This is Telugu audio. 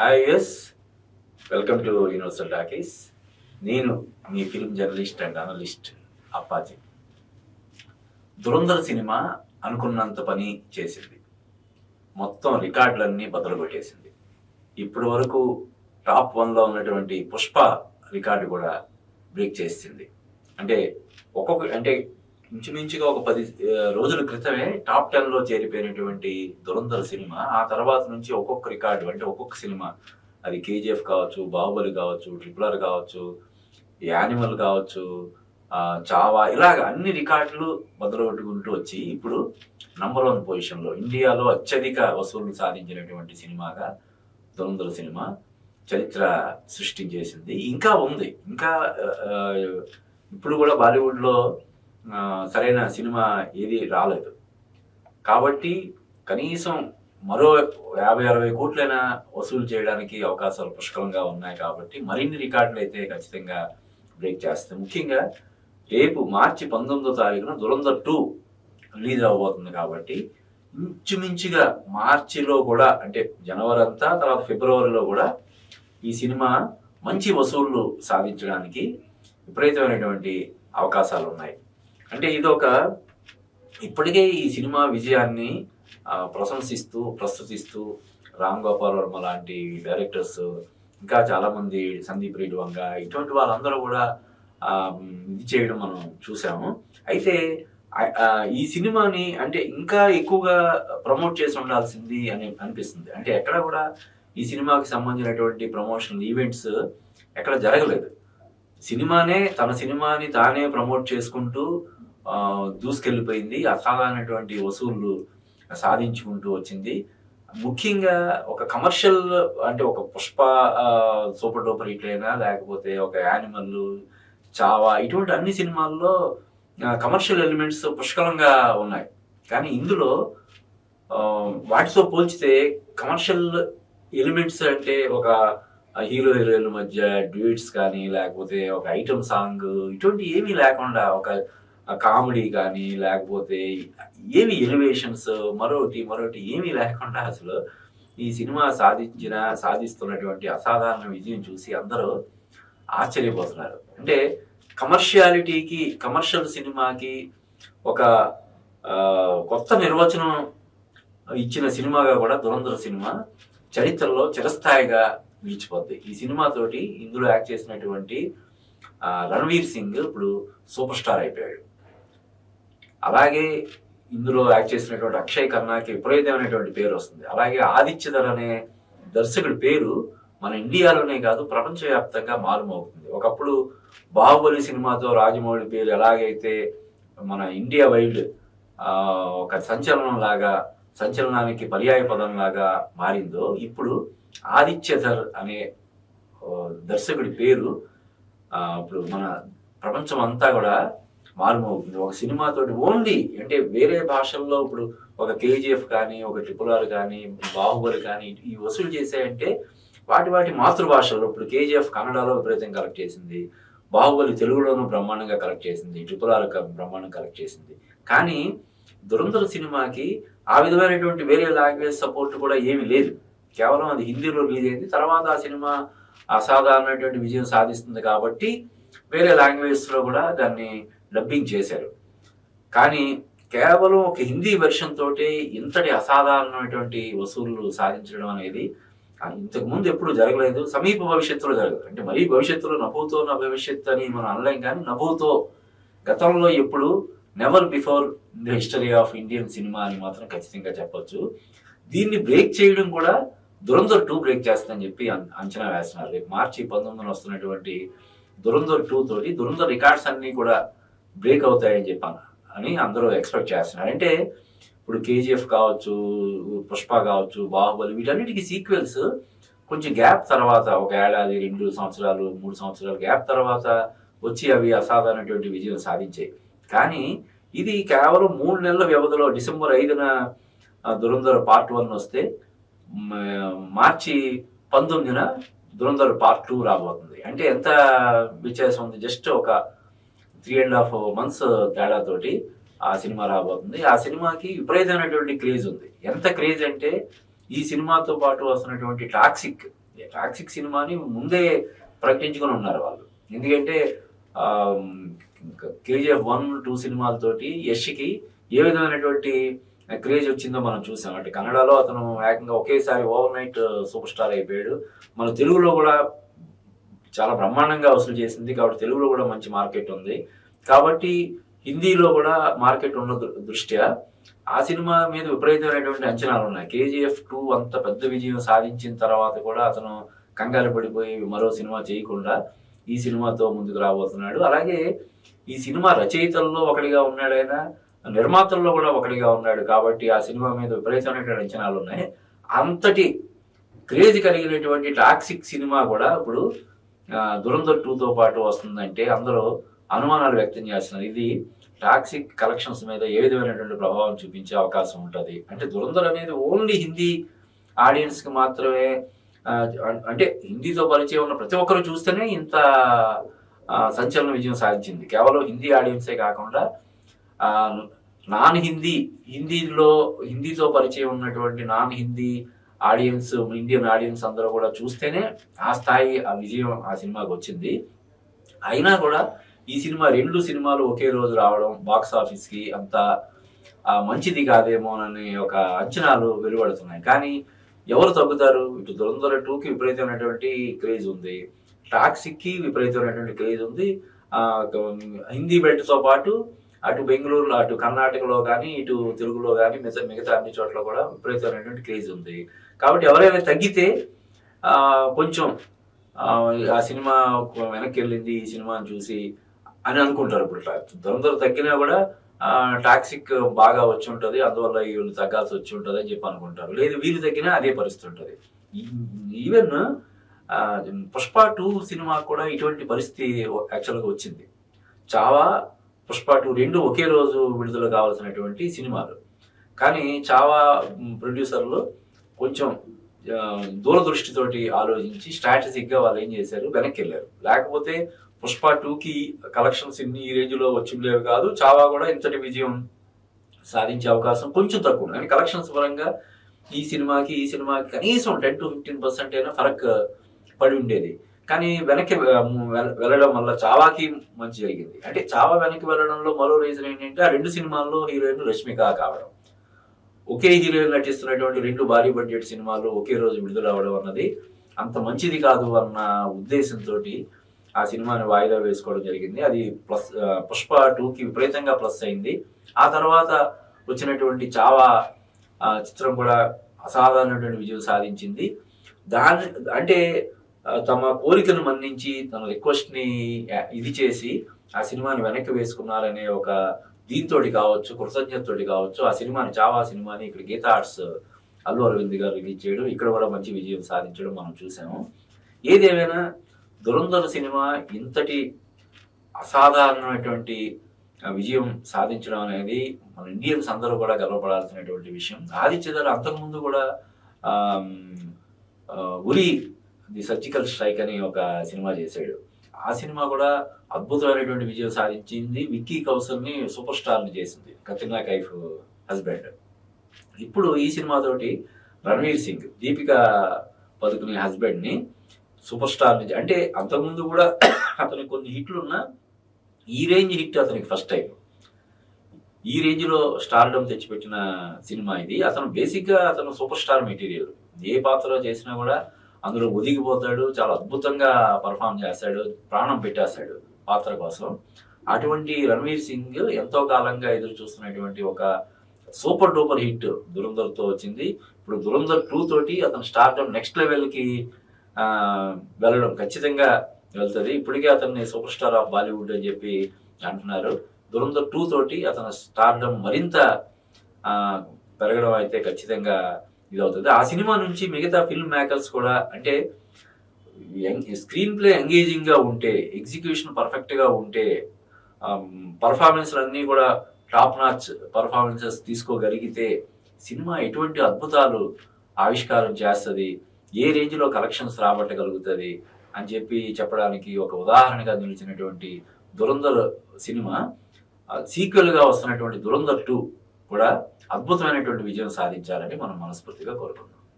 Hi yes welcome to universal talkies నేను మీ film journalist and analyst Appaji Dhurandhar cinema అనుకున్నంత పని చేసింది. మొత్తం రికార్డులన్నీ బదులు కొట్టేసింది ఇప్పటి వరకు టాప్ వన్లో ఉన్నటువంటి పుష్ప రికార్డు కూడా బ్రేక్ చేసింది. అంటే ఒక్కొక్క అంటే ఇంచుమించుగా ఒక పది రోజుల క్రితమే టాప్ టెన్లో చేరిపోయినటువంటి దురంధర్ సినిమా ఆ తర్వాత నుంచి ఒక్కొక్క రికార్డు అంటే ఒక్కొక్క సినిమా. అది కేజీఎఫ్ కావచ్చు బాహుబలి కావచ్చు ట్రిపుల్ ఆర్ కావచ్చు యానిమల్ కావచ్చు చావా ఇలాగ అన్ని రికార్డులు బదులుపెట్టుకుంటూ వచ్చి ఇప్పుడు నంబర్ వన్ పొజిషన్లో ఇండియాలో అత్యధిక వసూళ్ళు సాధించినటువంటి సినిమాగా దురంధర్ సినిమా చరిత్ర సృష్టించేసింది. ఇంకా ఉంది. ఇంకా ఇప్పుడు కూడా బాలీవుడ్లో సరైన సినిమా ఏది రాలేదు. కాబట్టి కనీసం మరో యాభై అరవై కోట్లైనా వసూలు చేయడానికి అవకాశాలు పుష్కలంగా ఉన్నాయి కాబట్టి మరిన్ని రికార్డులు అయితే ఖచ్చితంగా బ్రేక్ చేస్తాయి. ముఖ్యంగా రేపు మార్చి పంతొమ్మిదో తారీఖున దురంధర్ టూ రిలీజ్ అవబోతుంది కాబట్టి ఇంచుమించుగా మార్చిలో కూడా అంటే జనవరి అంతా తర్వాత ఫిబ్రవరిలో కూడా ఈ సినిమా మంచి వసూళ్ళు సాధించడానికి విపరీతమైనటువంటి అవకాశాలు ఉన్నాయి. అంటే ఇది ఒక ఇప్పటికే ఈ సినిమా విజయాన్ని ప్రశంసిస్తూ ప్రస్తుతిస్తూ రామ్ గోపాల్ వర్మ లాంటి డైరెక్టర్స్ ఇంకా చాలామంది సందీప్ రెడ్డి వంగ ఇటువంటి వాళ్ళందరూ కూడా ఇది చేయడం మనం చూసాము. అయితే ఈ సినిమాని అంటే ఇంకా ఎక్కువగా ప్రమోట్ చేసి ఉండాల్సింది అని అనిపిస్తుంది. అంటే ఎక్కడ కూడా ఈ సినిమాకి సంబంధించినటువంటి ప్రమోషనల్ ఈవెంట్స్ ఎక్కడ జరగలేదు. సినిమానే తన సినిమాని తానే ప్రమోట్ చేసుకుంటూ దూసుకెళ్ళిపోయింది. అసాధారణటువంటి వసూళ్ళు సాధించుకుంటూ వచ్చింది. ముఖ్యంగా ఒక కమర్షియల్ అంటే ఒక పుష్ప సూపర్ డూపర్ ఇట్లైనా లేకపోతే ఒక యానిమల్ చావా ఇటువంటి అన్ని సినిమాల్లో కమర్షియల్ ఎలిమెంట్స్ పుష్కలంగా ఉన్నాయి. కానీ ఇందులో వాటితో పోల్చితే కమర్షియల్ ఎలిమెంట్స్ అంటే ఒక హీరో హీరోయిన్ల మధ్య డ్యూయిట్స్ కానీ లేకపోతే ఒక ఐటమ్ సాంగ్ ఇటువంటి ఏమీ లేకుండా ఒక కామెడీ కానీ లేకపోతే ఏమి ఎలివేషన్స్ మరొకటి మరొకటి ఏమీ లేకుండా అసలు ఈ సినిమా సాధించిన సాధిస్తున్నటువంటి అసాధారణ విజయం చూసి అందరూ ఆశ్చర్యపోతున్నారు. అంటే కమర్షియాలిటీకి కమర్షియల్ సినిమాకి ఒక కొత్త నిర్వచనం ఇచ్చిన సినిమాగా కూడా దురంధర సినిమా చరిత్రలో చిరస్థాయిగా నిలిచిపోద్ది. ఈ సినిమాతోటి ఇందులో యాక్ట్ చేసినటువంటి రణవీర్ సింగ్ ఇప్పుడు సూపర్ స్టార్ అయిపోయాడు. అలాగే ఇందులో యాక్ట్ చేసినటువంటి అక్షయ్ ఖన్నాకి విపరీతమైనటువంటి పేరు వస్తుంది. అలాగే ఆదిత్యధర్ అనే దర్శకుడి పేరు మన ఇండియాలోనే కాదు ప్రపంచవ్యాప్తంగా మారుమవుతుంది ఒకప్పుడు బాహుబలి సినిమాతో రాజమౌళి పేరు ఎలాగైతే మన ఇండియా వైల్డ్ ఒక సంచలనం లాగా సంచలనానికి పర్యాయ పదం లాగా మారిందో ఇప్పుడు ఆదిత్యధర్ అనే దర్శకుడి పేరు ఇప్పుడు మన ప్రపంచం అంతా కూడా మారుమవుతుంది ఒక సినిమాతోటి ఓన్లీ అంటే వేరే భాషల్లో ఇప్పుడు ఒక కేజీఎఫ్ కానీ ఒక ట్రిపుల్ ఆర్ కానీ బాహుబలి కానీ ఈ వసూలు చేశాయంటే వాటి వాటి మాతృభాషలో ఇప్పుడు కేజీఎఫ్ కన్నడలో విపరీతం కలెక్ట్ చేసింది. బాహుబలి తెలుగులోనూ బ్రహ్మాండంగా కలెక్ట్ చేసింది. ట్రిపుల్ ఆర్ బ్రహ్మాండం కలెక్ట్ చేసింది. కానీ దురంధర సినిమాకి ఆ విధమైనటువంటి వేరే లాంగ్వేజ్ సపోర్ట్ కూడా ఏమీ లేదు. కేవలం అది హిందీలో రిలీజ్ అయింది. తర్వాత ఆ సినిమా అసాధారణమైనటువంటి విజయం సాధిస్తుంది కాబట్టి వేరే లాంగ్వేజ్లో కూడా దాన్ని డబ్బింగ్ చేశారు. కానీ కేవలం ఒక హిందీ వెర్షన్ తోటి ఇంతటి అసాధారణమైనటువంటి వసూళ్ళు సాధించడం అనేది ఇంతకుముందు ఎప్పుడు జరగలేదు సమీప భవిష్యత్తులో జరగదు అంటే మరీ భవిష్యత్తులో నభూతో నా భవిష్యత్తు అని మనం అనలేం కానీ నభూతో గతంలో ఎప్పుడు never before the history of Indian cinema అని మాత్రం ఖచ్చితంగా చెప్పొచ్చు. దీన్ని బ్రేక్ చేయడం కూడా దురంధర్ టూ బ్రేక్ చేస్తుందని చెప్పి అంచనా వేస్తున్నారు. రేపు మార్చి పంతొమ్మిది వస్తున్నటువంటి దురంధర్ టూ తోటి దురంధర్ రికార్డ్స్ అన్ని కూడా బ్రేక్ అవుతాయని చెప్పాను అని అందరూ ఎక్స్పెక్ట్ చేస్తున్నారు. అంటే ఇప్పుడు కేజీఎఫ్ కావచ్చు పుష్ప కావచ్చు బాహుబలి వీటన్నిటికీ సీక్వెల్స్ కొంచెం గ్యాప్ తర్వాత ఒక ఏడాది రెండు సంవత్సరాలు మూడు సంవత్సరాలు గ్యాప్ తర్వాత వచ్చి అవి అసాధారణటువంటి విజయం సాధించాయి. కానీ ఇది కేవలం మూడు నెలల వ్యవధిలో డిసెంబర్ ఐదున దురంధర పార్ట్ వన్ వస్తే మార్చి పంతొమ్మిదిన దురంధర్ పార్ట్ టూ రాబోతుంది. అంటే ఎంత వ్యత్యాసం ఉంది? జస్ట్ ఒక త్రీ అండ్ హాఫ్ మంత్స్ తేడాతోటి ఆ సినిమా రాబోతుంది. ఆ సినిమాకి విపరీతమైనటువంటి క్రేజ్ ఉంది. ఎంత క్రేజ్ అంటే ఈ సినిమాతో పాటు వస్తున్నటువంటి టాక్సిక్ టాక్సిక్ సినిమాని ముందే ప్రకటించుకొని ఉన్నారు వాళ్ళు. ఎందుకంటే కేజీఎఫ్ వన్ టూ సినిమాలతోటి యష్కి ఏ విధమైనటువంటి క్రేజ్ వచ్చిందో మనం చూసాం. అంటే కన్నడలో అతను ఏకంగా ఒకేసారి ఓవర్ నైట్ సూపర్ స్టార్ అయిపోయాడు. మన తెలుగులో కూడా చాలా బ్రహ్మాండంగా వసూలు చేసింది. కాబట్టి తెలుగులో కూడా మంచి మార్కెట్ ఉంది. కాబట్టి హిందీలో కూడా మార్కెట్ ఉన్న దృ- దృష్ట్యా ఆ సినిమా మీద విపరీతమైనటువంటి అంచనాలు ఉన్నాయి. కేజీఎఫ్ టూ అంత పెద్ద విజయం సాధించిన తర్వాత కూడా అతను కంగారు పడిపోయి మరో సినిమా చేయకుండా ఈ సినిమాతో ముందుకు రాబోతున్నాడు. అలాగే ఈ సినిమా రచయితల్లో ఒకటిగా ఉన్నాడు ఆయన నిర్మాతల్లో కూడా ఒకటిగా ఉన్నాడు. కాబట్టి ఆ సినిమా మీద విపరీతమైనటువంటి అంచనాలు ఉన్నాయి. అంతటి క్రేజ్ కలిగినటువంటి టాక్సిక్ సినిమా కూడా ఇప్పుడు దురంధర్ టూతో పాటు వస్తుందంటే అందరూ అనుమానాలు వ్యక్తం చేస్తున్నారు. ఇది టాక్సిక్ కలెక్షన్స్ మీద ఏ విధమైనటువంటి ప్రభావం చూపించే అవకాశం ఉంటుంది? అంటే దురంధర్ అనేది ఓన్లీ హిందీ ఆడియన్స్కి మాత్రమే అంటే హిందీతో పరిచయం ఉన్న ప్రతి ఒక్కరు చూస్తేనే ఇంత సంచలన విజయం సాధించింది. కేవలం హిందీ ఆడియన్సే కాకుండా నాన్ హిందీ హిందీలో హిందీతో పరిచయం ఉన్నటువంటి non Hindi audience Indian audience అందరూ కూడా చూస్తేనే ఆ స్థాయి ఆ విజయం ఆ సినిమాకి వచ్చింది. అయినా కూడా ఈ సినిమా రెండు సినిమాలు ఒకే రోజు రావడం బాక్స్ ఆఫీస్కి అంత మంచిది మంచిది కాదేమోనని ఒక అంచనాలు వెలువడుతున్నాయి. కానీ ఎవరు తగ్గుతారు? ఇటు దురంధర టూకి విపరీతమైనటువంటి క్రేజ్ ఉంది. టాక్సిక్ విపరీతమైనటువంటి క్రేజ్ ఉంది. హిందీ బెల్ట్తో పాటు అటు బెంగళూరులో అటు కర్ణాటకలో కానీ ఇటు తెలుగులో కానీ మిగతా మిగతా అన్ని చోట్ల కూడా విపరీతమైనటువంటి క్రేజ్ ఉంది. కాబట్టి ఎవరైనా తగ్గితే కొంచెం ఆ, సినిమా వెనక్కి వెళ్ళింది ఈ సినిమాని చూసి అని అనుకుంటారు ఇప్పుడు. దొందర తగ్గినా కూడా టాక్సిక్ బాగా వచ్చి ఉంటుంది అందువల్ల వీళ్ళు తగ్గాల్సి వచ్చి ఉంటుంది అని చెప్పి అనుకుంటారు. లేదు వీళ్ళు తగ్గినా అదే పరిస్థితి ఉంటుంది. ఈవెన్ పుష్ప టూ సినిమా కూడా ఇటువంటి పరిస్థితి యాక్చువల్గా వచ్చింది. చావా పుష్ప టూ రెండు ఒకే రోజు విడుదల కావాల్సినటువంటి సినిమాలు. కానీ చావా ప్రొడ్యూసర్లు కొంచెం దూరదృష్టితోటి ఆలోచించి స్ట్రాటజిక్గా వాళ్ళు ఏం చేశారు? వెనక్కి వెళ్ళారు లేకపోతే పుష్ప టూకి కలెక్షన్స్ ఇన్ని ఈ రేంజ్లో వచ్చిండేవి వచ్చి కాదు చావా కూడా ఇంతటి విజయం సాధించే అవకాశం కొంచెం తక్కువ ఉంది. కానీ కలెక్షన్స్ పరంగా ఈ సినిమాకి ఈ సినిమాకి కనీసం టెన్ టు ఫిఫ్టీన్ పర్సెంట్ అయినా ఫరక్ పడి ఉండేది. కానీ వెనక్కి వెళ్ళడం వల్ల చావాకి మంచి జరిగింది. అంటే చావా వెనక్కి వెళ్ళడంలో మరో రీజన్ ఏంటంటే ఆ రెండు సినిమాల్లో హీరోయిన్ రష్మిక కావడం. ఒకే హీరోయిన్ నటిస్తున్నటువంటి రెండు భారీ బడ్జెట్ సినిమాలు ఒకే రోజు విడుదల అవడం అన్నది అంత మంచిది కాదు అన్న ఉద్దేశంతో ఆ సినిమాని వాయిదా వేసుకోవడం జరిగింది. అది ప్లస్ పుష్ప టూకి విపరీతంగా ప్లస్ అయింది. ఆ తర్వాత వచ్చినటువంటి చావా చిత్రం కూడా అసాధారణమైనటువంటి విజయం సాధించింది. దాని అంటే తమ కోరికను మన్నించి తన రిక్వెస్ట్ని ఇది చేసి ఆ సినిమాని వెనక్కి వేసుకున్నారనే ఒక దీంతోటి కావచ్చు కృతజ్ఞతతోటి కావచ్చు ఆ సినిమాని చావా సినిమాని ఇక్కడ గీతా ఆర్ట్స్ అల్లు అరవింద్ గారు రిలీజ్ చేయడం ఇక్కడ కూడా మంచి విజయం సాధించడం మనం చూసాము. ఏదేమైనా దురంధర సినిమా ఇంతటి అసాధారణమైనటువంటి విజయం సాధించడం అనేది మన ఇండియన్స్ అందరూ కూడా గర్వపడాల్సినటువంటి విషయం. ఆదిత్యధర అంతకుముందు కూడా ఉరి ది సర్జికల్ స్ట్రైక్ అని ఒక సినిమా చేశాడు. ఆ సినిమా కూడా అద్భుతమైనటువంటి విజయం సాధించింది. విక్కీ కౌశల్ని సూపర్ స్టార్ని చేసింది. కత్రినా కైఫ్ హస్బెండ్. ఇప్పుడు ఈ సినిమాతోటి రణవీర్ సింగ్ దీపికా పదుకుని హస్బెండ్ని సూపర్ స్టార్ నుంచి అంటే అంతకుముందు కూడా అతనికి కొన్ని హిట్లు ఉన్నా ఈ రేంజ్ హిట్ అతనికి ఫస్ట్ టైం. ఈ రేంజ్లో స్టార్డమ్ తెచ్చిపెట్టిన సినిమా ఇది. అతను బేసిక్గా అతను సూపర్ స్టార్ మెటీరియల్. ఏ పాత్రలో చేసినా కూడా అందులో ఒదిగిపోతాడు చాలా అద్భుతంగా పర్ఫామ్ చేస్తాడు ప్రాణం పెట్టేస్తాడు పాత్ర కోసం. అటువంటి రణవీర్ సింగ్ ఎంతో కాలంగా ఎదురు చూస్తున్నటువంటి ఒక సూపర్ డూపర్ హిట్ దురంధర్తో వచ్చింది. ఇప్పుడు దురంధర్ టూ తోటి అతను స్టార్డమ్ నెక్స్ట్ లెవెల్కి వెళ్ళడం ఖచ్చితంగా వెళ్తుంది. ఇప్పటికే అతన్ని సూపర్ స్టార్ ఆఫ్ బాలీవుడ్ అని చెప్పి అంటున్నారు. దురంధర్ టూ తోటి అతను స్టార్డమ్ మరింత పెరగడం అయితే ఖచ్చితంగా ఇది అవుతుంది ఆ సినిమా నుంచి మిగతా ఫిల్మ్ మేకర్స్ కూడా అంటే స్క్రీన్ ప్లే ఎంగేజింగ్గా ఉంటే ఎగ్జిక్యూషన్ పర్ఫెక్ట్గా ఉంటే um, పర్ఫార్మెన్స్లు అన్నీ కూడా టాప్ నాచ్ పర్ఫార్మెన్సెస్ తీసుకోగలిగితే సినిమా ఎటువంటి అద్భుతాలు ఆవిష్కారం చేస్తుంది ఏ రేంజ్లో కలెక్షన్స్ రాబట్టగలుగుతుంది అని చెప్పి చెప్పడానికి ఒక ఉదాహరణగా నిలిచినటువంటి దురంధర్ సినిమా. సీక్వెల్గా వస్తున్నటువంటి దురంధర్ టూ కూడా అద్భుతమైనటువంటి విజయం సాధించాలని మనం మనస్ఫూర్తిగా కోరుకుంటున్నాం.